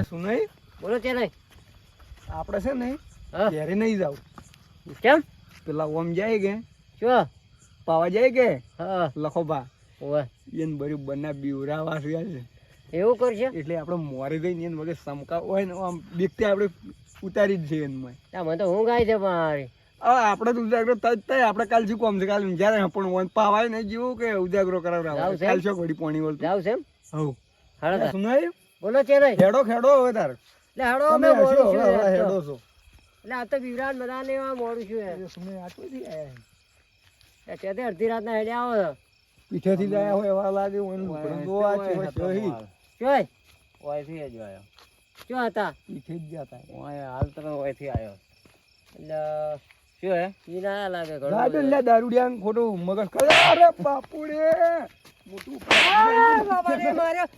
એટલે બોલો છે નહીં? આપણે છે ને ઘેરે નહીં જાવ કેમ? પેલા ઓમ જાય કે? શું? પાવા જાય કે? હા. લખોબા ઓવે એને બરું બના બીવરાવા છે. એવું કરશે? એટલે આપણે મોરે જઈને એને વગર સમકા હોય ને આમ બીકતે આપણે ઉતારી જ છે એનમાં મને તો હું ગાય છે મારી. આપણે તો ઉજાગરો તજ આપણે કાલ શું કોમ છે? કાલ જ્યારે પણ પાવાય ને જેવું કે ઉજાગરો કરાવડાવે. છે? કાલ શું ઘડી પોણી વળતું. જાવ છે હવ હા. સુનાય બોલો છે નહીં હેડો ખેડો હવે તાર. એટલે હેડો તમે અમે હવે છું હેડો છો. એટલે આ તો વિવરાટ બધા લેવા મોડું છું સુનાય આટલું આયા એ તે અડધી રાતના હેડે આવો. પીઠેથી આયા હોય એવા લાગે એનું ભરણ જોવા છે સહી જોય ઓયથી જ આયો. શું હતા. પીઠે જ જતા ઓય હાલ તરત ઓયથી આયો. એટલે શું હે? ઈ ના લાગે ઘણો લાડુ લે દારૂડિયા ખોટું મગજ કરે અરે બાપુડે. મોટું આ રે માર્યો.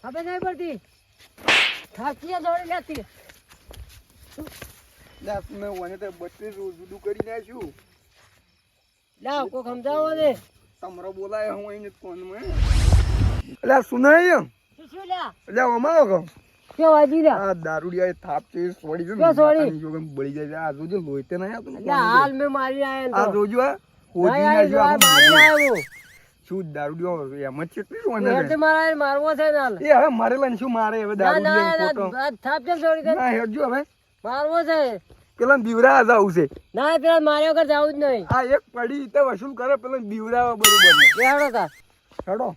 ખબર નહીં પડતી થાકી દોડી લેતી ઓને લાવ કોક સમજાવો ને તમારો બોલાય હું અહીં કોણમાં અલ્યા સુનાય શું લ્યા અલ્યા અમારો કહો. શું વાજી લ્યા આ દારૂડિયા થાપ છે સોડી છે ક્યાં સોડી? માતાની બળી જાય આ જોજો લોહીતે નહીં આવતું હાલ મેં મારી આયા આ જોજો હોજી આવી, નાખ્યું આ આ મારી આયો. શું દારૂડિયો એમ જ કેટલી હું રોને મારા મારવો છે ને એ હવે મારેલા ને શું મારે? હવે ના ના ના, થાપ કેમ છોડી દે? ના હેડજો હવે. મારવો છે. પેલા દીવરા જવું છે. ના પેલા માર્યા વગર જવું જ નહીં. આ એક પડી તો વસૂલ કરે પેલા દીવરા બરોબર હેડો. હેડો.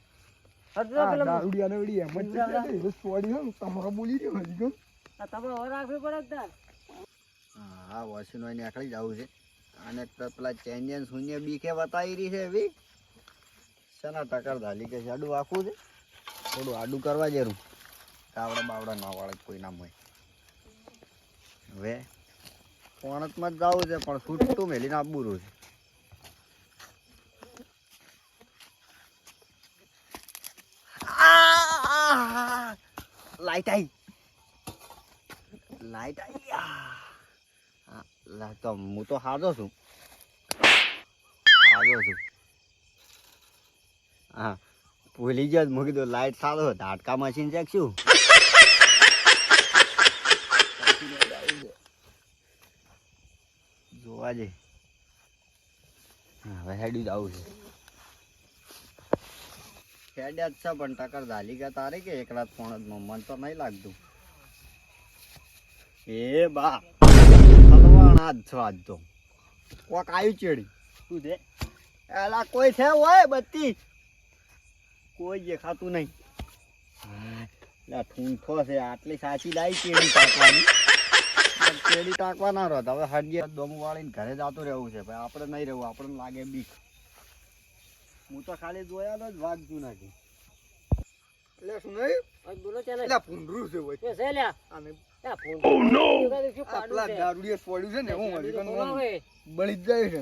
દારૂડિયાને વળી એમ જ છે સોડી છે ને તમારો બોલી રહ્યો હજી કેમ આ તમારે રાખવી પડે તાર. હા વોશિંગ હોય આખડી જવું છે. અને પેલા ચેન્જન શૂન્ય બીકે બતાવી રહી છે એવી. શેના ટકર ધાલી કે આડું આખું છે. થોડું આડું કરવા જેરું કાવડા બાવડા ના વાળે કોઈ નામ હોય. હવે પોણતમાં જ જવું છે પણ છૂટું મેલીને આપવું રહ્યું છે. લાઈટ આવી લાઈટ આવી તો હું તો હાજો છું હાજો છું હા ભૂલી ગયો મૂકી કીધું લાઈટ સારો ધાટકા મશીન છે શું જોવા જઈ હવે જ આવું છે હેડ્યા જ છે પણ ટકર ધાલી ગયા તારે કે એક રાત ફોન જ મન તો નહીં લાગતું. એ બા હલવાણા જ છો આજ તો. કોક આવ્યું ચેડી શું છે? એલા કોઈ છે હોય બત્તી? કોઈ દેખાતું નહીં. લા ઠૂંઠો છે આટલી સાચી લાવી ચેડી ટાંકવાની. ચેડી ટાંકવા ના રહો હવે હડીએ દોમું વાળીને ઘરે જતું રહેવું છે ભાઈ આપણે નહીં રહેવું આપણને લાગે બીક. હું તો ખાલી જોયા જ વાઘ જુ નાખી એટલે સુનાય હવે બોલો છે એટલે પૂંડરું છે હોય છે લ્યા? આને લ્યા, ફોન તો શું આ પાડું પેલા છે? દારૂડિયા પડ્યું છે ને હું હજી પણ. બળી જ જાય છે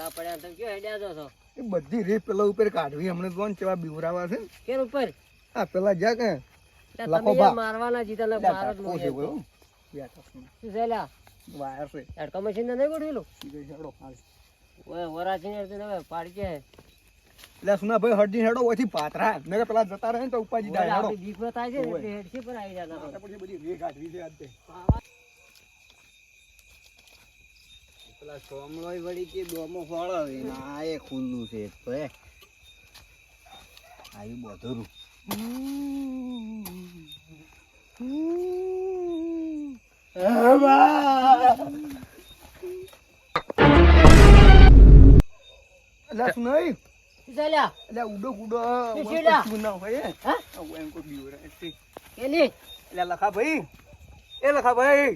આ પડ્યા તમે ક્યાં હેડ્યા છો છો? એ બધી રે પેલા ઉપર કાઢવી હમણાં જોન કેવા બીવરાવા છે ને. ઉપર આ પેલા જા કે લખો બા. મારવાના જીતા લે, મારો જ ટાંકો નહીં છે હતો. કોઈ, હો. યા ટાંકો. શું છે લ્યા? વાયર છે હેડકા મશીન ને નહીં ગોઠવેલું? ઓય, વરાછીને હવે પાડી કે એટલે સુના ભાઈ હરજી હેડો ઓથી પાતરા ને કે પેલા જતા રહે ને તો ઉપાજી જાય હેડો. આપણી બીક થાય છે એટલે હેડથી પર આવી જતા પછી બધી રે કાઢવી છે આજ પેલા સોમલોય વળી કે ડોમો ફળાવે ને ના એ ખુલ્લું છે એક તો એ આયું બધું એટલે સુનાઈ શું એટલે ઉડો ઉડો શું ઓય લ્યા? કશું ના હોય હા? એમ કોઈ બીવરાય છે. એટલે લખા ભાઈ એ લખા ભાઈ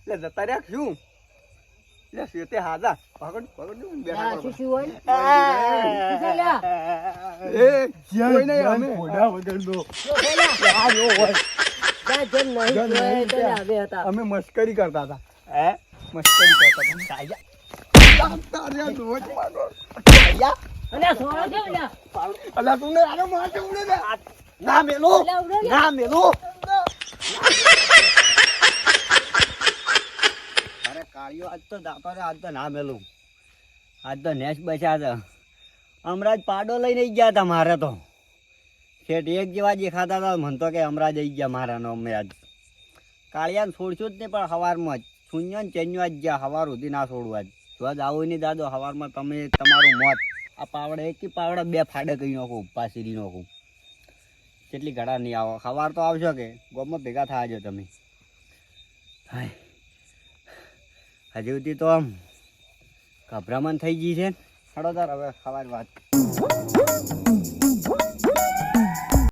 એટલે જતા રહ્યા શું એટલે શેતે હાજા પકડ પકડ દઉં ને લ્યા, બેઠા શું શું હોય ને? શું છે લ્યા? એ કોઈ નહીં અમે આ જો હોય. અમે મસ્કરી કરતા હતા હે મસ્કરી કરતા હતા તારે દોટ મારો અને આ સોળો કેમ લ્યા? અલા તું ને આને મારતે ઉડે ના મેલું. લ્યા, ઉડો લ્યા. ના મેલું. અરે કાળિયો આજ તો આજ તો ના મેલું. આજ તો નેસ બચ્યા હતા હમણાં પાડો લઈને ગયા હતા મારે તો. શેઠ એક જેવા દેખાતા હતા મને તો કે હમણાં જ આવી ગયા મારા નો અમે આજ. કાળિયાને છોડશું જ નહીં પણ સવારમાં જ. શૂન્ય ને ચેન્યો જ ગયા સવાર સુધી ના છોડવા જ જો આજ આવો નહીં દાદો સવારમાં તમે તમારું મોત. આ પાવડા એક પાવડા બે ફાડે કહી નાખું પાસીરી નાખું કેટલી ઘડા નહીં આવો સવાર તો આવશો કે ગોમમાં ભેગા થયા છો તમે. હજી સુધી તો આમ ગભરામણ થઈ ગઈ છે. હડો હવે સવાર વાત.